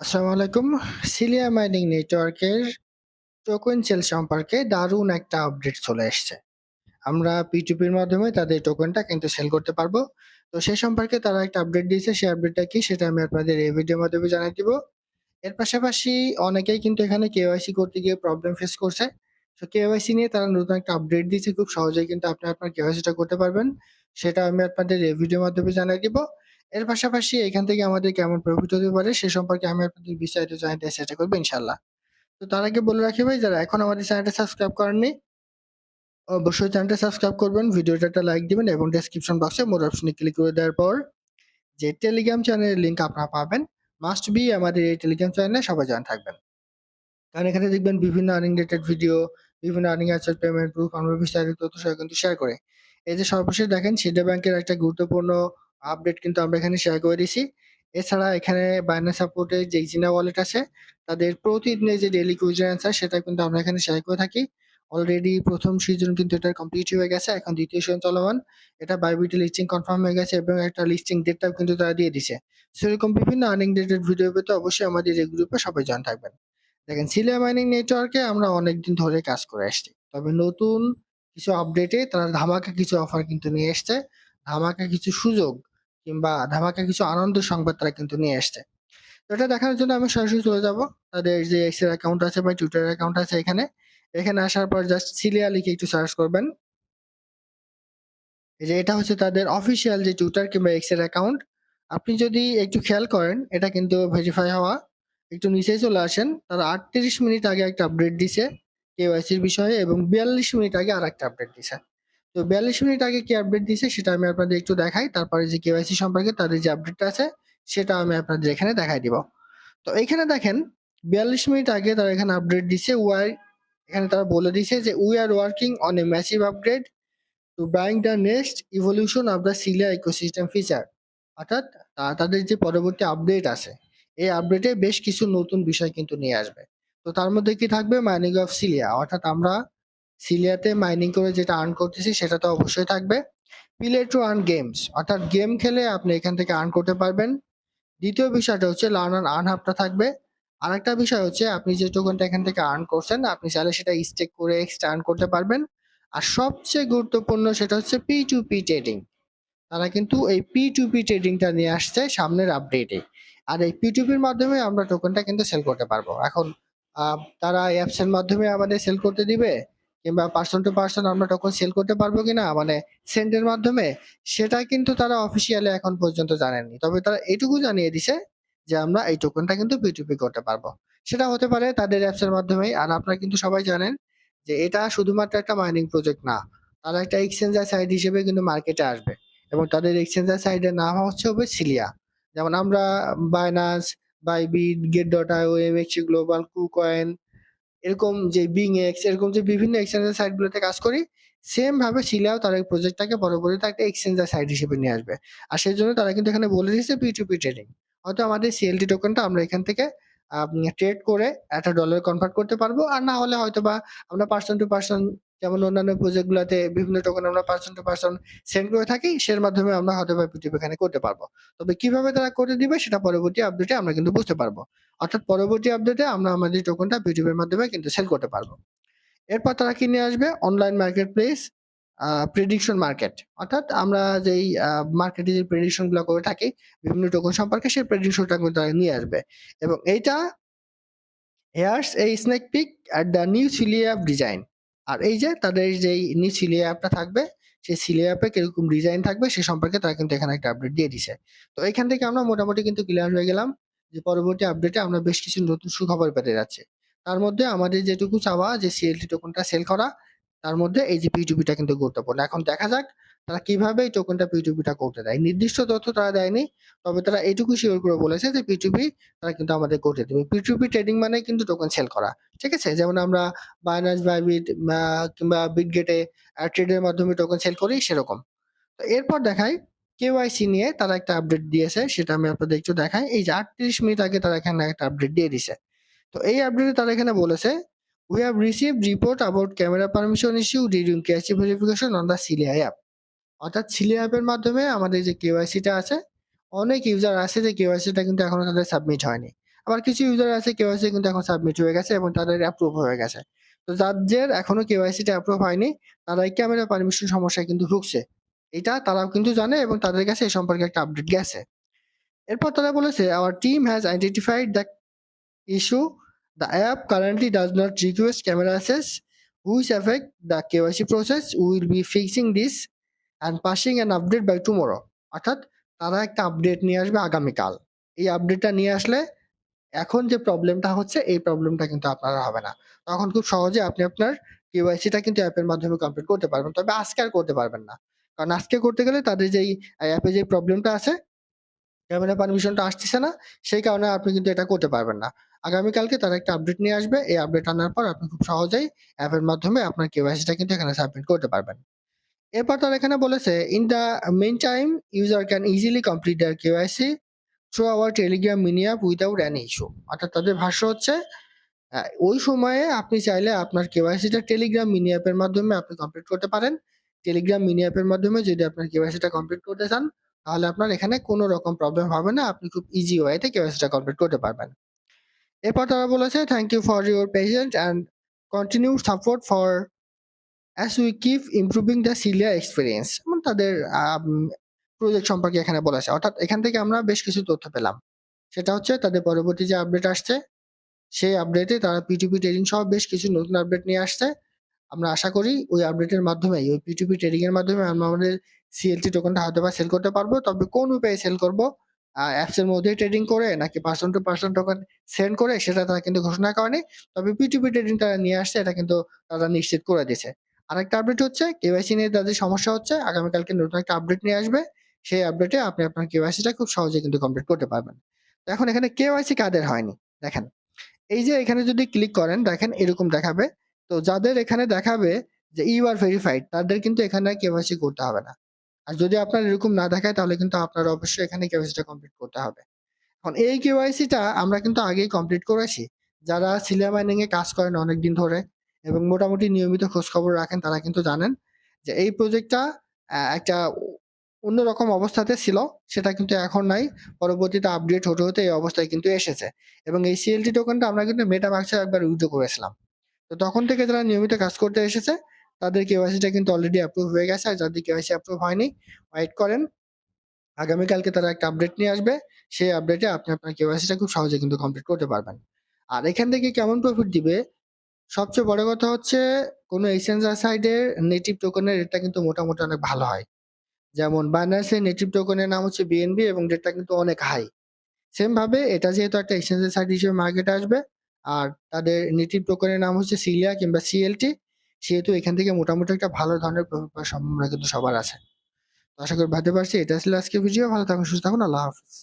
আসসালামু আলাইকুম। Cilia mining নেটওয়ার্কের টোকেন সেল সম্পর্কে দারুণ একটা আপডেট চলে এসছে। আমরা P2P এর মাধ্যমে তাদের টোকেনটা কিন্তু সেল করতে পারব। তো সে সম্পর্কে তারা একটা আপডেট দিয়েছে। সেই আপডেটটা কি সেটা আমি আপনাদের এই ভিডিওর মাধ্যমে জানিয়ে দিব। এর পাশাপাশি অনেকেই কিন্তু এখানে কেওয়াইসি করতে গিয়ে প্রবলেম ফেস করছে। তো কেওয়াইসি নিয়ে তারা নতুন একটা আপডেট দিয়েছে। খুব সহজেই কিন্তু আপনি আপনার কেওয়াইসিটা করতে পারবেন। সেটা আমি আপনাদের এই ভিডিওর মাধ্যমে জানিয়ে দিব। এর পাশাপাশি এখান থেকে আমাদের কেমন প্রফিট হতে পারে সে সম্পর্কে আমি আপনাদের বিস্তারিত জানাতে চেষ্টা করব ইনশাআল্লাহ। তো তার আগে বলে রাখি ভাই যারা এখন আমাদের চ্যানেলটা সাবস্ক্রাইব করেননি অবশ্যই চ্যানেলটা সাবস্ক্রাইব করবেন, ভিডিওটা একটা লাইক দিবেন এবং ডেসক্রিপশন বক্সে মোর অপশনে ক্লিক করে দেওয়ার পর যে টেলিগ্রাম চ্যানেলের লিঙ্ক আপনারা পাবেন মাস্ট বি আমাদের এই টেলিগ্রাম চ্যানেলে সবাই জয়েন থাকবেন। কারণ এখানে দেখবেন বিভিন্ন আর্নিং রিলেটেড ভিডিও, বিভিন্ন আর্নিং অ্যাসেট পেমেন্ট প্রুফ আমরা বিস্তারিত তথ্য সহ কিন্তু শেয়ার করে। এই যে সর্বশেষ দেখেন সিডা ব্যাংকের একটা গুরুত্বপূর্ণ আপডেট কিন্তু আমরা এখানে শেয়ার করে দিছি। এছাড়া এখানে বাইন্যান্স সাপোর্টের যে জিনা ওয়ালেট আছে, তাদের প্রতিদিনের যে ডেলি কুইজ অ্যান্সার সেটা কিন্তু আমরা এখানে শেয়ার করে থাকি। অলরেডি প্রথম সিজন কিন্তু এটার কমপ্লিট হয়ে গেছে। এখন দ্বিতীয় সিজন চলমান। এটা বাইবিটি লিস্টিং কনফার্ম হয়ে গেছে এবং একটা লিস্টিং ডেটটাও কিন্তু তারা দিয়ে দিছে। সেরকম বিভিন্ন আর্নিং রিলেটেড ভিডিও পেতে অবশ্যই আমাদের এই গ্রুপে সবাই জয়েন থাকবেন। দেখেন সিলিয়া মাইনিং নেটওয়ার্কে আমরা অনেকদিন ধরে কাজ করে আসছি। তবে নতুন কিছু আপডেটে তারা ধামাকা কিছু অফার কিন্তু নিয়ে এসছে। ধামাকা কিছু সুযোগ কিংবা ধামাকা কিছু আনন্দ সংবাদ তারা কিন্তু নিয়ে আসছে তো এটা দেখার জন্য আমি সরাসরি চলে যাব। তাদের যে এক্সের অ্যাকাউন্ট আছে বা টুইটার অ্যাকাউন্ট আছে এখানে। এখানে আসার পর জাস্ট সিলিয়া লিখে একটু সার্চ করবেন। যে এটা হচ্ছে তাদের অফিসিয়াল যে টুইটার কিংবা এক্সের অ্যাকাউন্ট। আপনি যদি একটু খেয়াল করেন, এটা কিন্তু ভেরিফাই হওয়া। একটু নিচেই চলে আসেন। তারা ৩৮ মিনিট আগে একটা আপডেট দিছে কেওয়াইসির বিষয়ে এবং ৪২ মিনিট আগে আর একটা আপডেট দিছে। তো ৪২ মিনিট আগে কি আপডেট দিছে সেটা আমি আপনাদের একটু দেখাই। তারপরে যে কেওয়াইসি সম্পর্কে তাদের যে আপডেটটা আছে সেটা আমি আপনাদের এখানে দেখাই দিব। তো এইখানে দেখেন ৪২ মিনিট আগে তারা এখানে আপডেট দিছে ওয়াই এখানে তারা বলে দিছে যে we are working on a massive upgrade to bring the next evolution of the Silia ecosystem feature. অর্থাৎ তাদের যে পরবর্তী আপডেট আছে, এই আপডেটে বেশ কিছু নতুন বিষয় কিন্তু নিয়ে আসবে। তো তার মধ্যে কি থাকবে মাইনিং অফ সিলিয়া অর্থাৎ আমরা সিলিয়াতে মাইনিং করে যেটা আর্ন করতেছি সেটা তো অবশ্যই থাকবে। প্লে টু আর্ন গেমস অর্থাৎ গেম খেলে আপনি এখান থেকে আর্ন করতে পারবেন। দ্বিতীয় বিষয়টা হচ্ছে লার্ন অ্যান্ড আর্ন হাবটা থাকবে। আরেকটা বিষয় হচ্ছে আপনি যে টোকেনটা এখান থেকে আর্ন করছেন, আপনি চাইলে সেটা স্টেক করে এক্সট্রা আর্ন করতে পারবেন। আর সবচেয়ে গুরুত্বপূর্ণ সেটা হচ্ছে P2P ট্রেডিং। তারা কিন্তু এই P2P ট্রেডিংটা নিয়ে আসছে সামনের আপডেটে। আর এই P2P এর মাধ্যমে আমরা টোকেনটা কিন্তু সেল করতে পারব। এখন তারা অ্যাপস এর মাধ্যমে আমাদের সেল করতে দিবে কিংবা পারসন টু পার্সন আমরা টোকেন সেল করতে পারব কিনা মানে সেন্ড এর মাধ্যমে সেটা কিন্তু তারা অফিসিয়ালি এখন পর্যন্ত জানায়নি। তবে তারা এটুকু জানিয়ে দিছে যে আমরা এই টোকেনটা কিন্তু P2P করতে পারব। সেটা হতে পারে তাদের অ্যাপস এর মাধ্যমেই। আর আপনারা কিন্তু সবাই জানেন যে এটা শুধুমাত্র একটা মাইনিং প্রজেক্ট না। তারা একটা এক্সচেঞ্জার সাইড হিসেবে কিন্তু মার্কেটে আসবে। এবং তাদের এক্সচেঞ্জার সাইডের নাম হচ্ছে হবে সিলিয়া। যেমন আমরা বাইন্যান্স, বাইবিট, গেট.io, MXC গ্লোবাল, কুকয়েন এরকম যে বিং এক্স এরকম যে বিভিন্ন এক্সচেঞ্জার সাইটগুলোতে কাজ করি সেম ভাবে শিলাও তারা এই প্রজেক্টটাকে পরবর্তীতে একটা এক্সচেঞ্জার সাইট হিসেবে নিয়ে আসবে। আর সেই জন্য তারা কিন্তু এখানে বলে দিয়েছে পি টু পি ট্রেডিং। হয়তো আমাদের সিএলটি টোকেনটা আমরা এখান থেকে ট্রেড করে একটা ডলারে কনভার্ট করতে পারব। আর না হলে হয়তো বা আমরা পার্সন টু পারসন যেমন অন্যান্য প্রজেক্ট গুলাতে বিভিন্ন টোকেন আমরা পারসন টু পারসন সেন্ড করে থাকি, সের মাধ্যমে আমরা হয়তোবা P2P এখানে করতে পারব। তবে কীভাবে তারা করে দিবে সেটা পরবর্তী আপডেটে আমরা কিন্তু বুঝতে পারব। অর্থাৎ পরবর্তী আপডেটে আমরা আমাদের টোকেনটা P2P এর মাধ্যমে কিন্তু সেল করতে পারব। এরপর তারা কি নিয়ে আসবে online market place prediction market অর্থাৎ আমরা যেই মার্কেটে যে প্রেডিকশনগুলা করে থাকি, বিভিন্ন টোকেন সম্পর্কে সেই প্রেডিকশনটা কিন্তু তারা নিয়ে আসবে। এবং এইটা here's a sneak peek at the new app design আর এই যে তাদের যেই সিলিয়া অ্যাপটা থাকবে, সেই সিলিয়া অ্যাপে কীরকম ডিজাইন থাকবে সে সম্পর্কে তারা কিন্তু এখানে একটা আপডেট দিয়ে দিছে। তো এখান থেকে আমরা মোটামুটি কিন্তু ক্লিয়ার হয়ে গেলাম যে পরবর্তী আপডেটে আমরা বেশ কিছু নতুন সুখবর পেতে যাচ্ছে তার মধ্যে আমাদের যেটুকু চাওয়া যে সিএলটি টোকনটা সেল করা, তার মধ্যে এই যে পিটুপিটা কিন্তু গুরুত্বপূর্ণ। এখন দেখা যাক তারা কীভাবে এই টোকেনটা P2P টা করতে দেয়। নির্দিষ্ট তথ্য তারা দেয়নি। তবে তারা এটুকু সিওর করে বলেছে যে P2P তারা কিন্তু আমাদের করতে দেবে। P2P ট্রেডিং মানে কিন্তু টোকেন সেল করা। ঠিক আছে? যেমন আমরা বাইন্যান্স, বাইবিট কিংবা বিটগেটে ট্রেডের মাধ্যমে টোকেন সেল করি সেরকম। তো এরপর দেখাই কেওয়াইসি নিয়ে তারা একটা আপডেট দিয়েছে সেটা আমি আপনাদের একটু দেখাই। এই যে ৩৮ মিনিট আগে তারা এখানে একটা আপডেট দিয়ে দিছে। তো এই আপডেটে তারা এখানে বলেছে We have received report about camera permission issue during KYC verification on the Cilia app অর্থাৎ সিলিয়া অ্যাপের মাধ্যমে আমাদের যে কেওয়াইসিটা আছে, অনেক ইউজার আছে যে কেওয়াইসিটা কিন্তু এখনও তাদের সাবমিট হয়নি। আবার কিছু ইউজার আছে কেওয়াইসি কিন্তু এখন সাবমিট হয়ে গেছে এবং তাদের অ্যাপ্রুভ হয়ে গেছে। তো যাদের এখনও কেওয়াইসিটা অ্যাপ্রুভ হয়নি তারা এই ক্যামেরা পারমিশন সমস্যায় কিন্তু ঢুকছে এটা তারাও কিন্তু জানে এবং তাদের কাছে এই সম্পর্কে একটা আপডেট গেছে। এরপর তারা বলেছে our team has identified the issue the app currently does not request camera access which effect the KYC process will be fixing this and passing an update by tomorrow অর্থাৎ তারা একটা আপডেট নিয়ে আসবে আগামীকাল। এই আপডেটটা নিয়ে আসলে এখন যে প্রবলেমটা হচ্ছে, এই প্রবলেমটা কিন্তু আপনার হবে না। তখন খুব সহজে আপনি আপনার কেওয়াইসিটা কিন্তু অ্যাপের মাধ্যমে কমপ্লিট করতে পারবেন। তবে আজকে আর করতে পারবেন না। কারণ আজকে করতে গেলে তাদের যেই অ্যাপে যে প্রবলেমটা আছে ক্যামেরা পারমিশনটা আসতেছে না, সেই কারণে আপনি কিন্তু এটা করতে পারবেন না। আগামীকালকে তারা একটা আপডেট নিয়ে আসবে। এই আপডেট আনার পর আপনি খুব সহজেই অ্যাপের মাধ্যমে আপনার কেওয়াইসিটা কিন্তু এখানে সাবমিট করতে পারবেন। এরপর তারা এখানে বলেছে in the meantime user can easily complete their KYC through our Telegram mini app without an issue অর্থাৎ তাদের ভাষ্য হচ্ছে ওই সময়ে আপনি চাইলে আপনার কেওয়াইসিটা টেলিগ্রাম মিনি অ্যাপের মাধ্যমে আপনি কমপ্লিট করতে পারেন। টেলিগ্রাম মিনি অ্যাপের মাধ্যমে যদি আপনার কেওয়াইসিটা কমপ্লিট করতে চান, তাহলে আপনার এখানে কোনো রকম প্রবলেম হবে না। আপনি খুব ইজি ওয়েতে কেওয়াইসিটা কমপ্লিট করতে পারবেন। এরপর তারা বলেছে thank you for your patient and continue support for as we keep improving the Silia experience মানে তাদের প্রজেক্ট সম্পর্কে এখানে বলেছে অর্থাৎ এখান থেকে আমরা বেশ কিছু তথ্য পেলাম। সেটা হচ্ছে তাদের পরবর্তী যে আপডেট আসছে, সেই আপডেটে তারা পিটিপি ট্রেডিং সহ বেশ কিছু নতুন আপডেট নিয়ে আসছে। আমরা আশা করি ওই আপডেটের মাধ্যমে ওই পিটিপি ট্রেডিং এর মাধ্যমে আমরা আমাদের সিএলটি টোকেনটা হয়তো বা সেল করতে পারব। তবে কোন উপায়ে সেল করব? অ্যাপস এর মধ্যে ট্রেডিং করে নাকি person to person token send করে, সেটা তারা কিন্তু ঘোষণা করেনি। তবে পিটিপি ট্রেডিং তারা নিয়ে আসছে, এটা কিন্তু তারা নিশ্চিত করে দিয়েছে। আরেকটা আপডেট হচ্ছে কেওয়াইসি নিয়ে তাদের সমস্যা হচ্ছে, আগামীকালকে নতুন একটা আপডেট নিয়ে আসবে। সেই আপডেটে আপনি আপনার কেওয়াইসিটা খুব সহজে কিন্তু কমপ্লিট করতে পারবেন। তো এখন এখানে কেওয়াইসি কাদের হয়নি? দেখেন, এই যে এখানে যদি ক্লিক করেন, দেখেন এরকম দেখাবে। তো যাদের এখানে দেখাবে যে ইউ আর ভেরিফাইড তাদের কিন্তু এখানে কেওয়াইসি করতে হবে না। আর যদি আপনার এরকম না দেখায়, তাহলে কিন্তু আপনার অবশ্যই এখানে কেওয়াইসিটা কমপ্লিট করতে হবে। এখন এই কেওয়াইসিটা আমরা কিন্তু আগেই কমপ্লিট করেছি। যারা সিলিয়া মাইনিং এ কাজ করেন অনেক দিন ধরে এবং মোটামুটি নিয়মিত খোঁজ খবর রাখেন, তারা কিন্তু জানেন যে এই প্রজেক্টটা একটা অন্যরকম অবস্থাতে ছিল, সেটা কিন্তু এখন নাই, পরবর্তীতে আপডেট হতে হতে এই অবস্থায় কিন্তু এসেছে এবং এই সিএলটি টোকেনটা আমরা কিন্তু মেটামাক্সে একবার উইথড্র করেছিলাম। তো তখন থেকে যারা নিয়মিত কাজ করতে এসেছে, তাদের কেওয়াইসিটা কিন্তু অলরেডি অ্যাপ্রুভ হয়ে গেছে, আর যাদের কেওয়াইসি অ্যাপ্রুভ হয়নি ওয়েট করেন। আগামীকালকে তারা একটা আপডেট নিয়ে আসবে, সেই আপডেটে আপনি আপনার কেওয়াইসিটা খুব সহজে কিন্তু কমপ্লিট করতে পারবেন। আর এখান থেকে কেমন প্রফিট দিবে? সবচেয়ে বড় কথা হচ্ছে, কোনো এক্সচেঞ্জার সাইডের নেটিভ টোকেনের রেটটা কিন্তু মোটামুটি অনেক ভালো হয়। যেমন বাইন্যান্সের নেটিভ টোকেনের নাম হচ্ছে বিএনবি এবং রেটটা কিন্তু অনেক হাই সেম ভাবে এটা যেহেতু একটা এক্সচেঞ্জের সাইড হিসেবে মার্কেটে আসবে, আর তাদের নেটিভ টোকেনের নাম হচ্ছে সিলিয়া কিংবা সিএলটি সেহেতু এখান থেকে মোটামুটি একটা ভালো ধরনের প্রফিট পাওয়ার সম্ভাবনা কিন্তু সবার আছে। আশা করি ভাবতে পারছি, এটা ছিল আজকে ভিডিও ভালো থাকুন, সুস্থ থাকুন, আল্লাহ হাফিজ।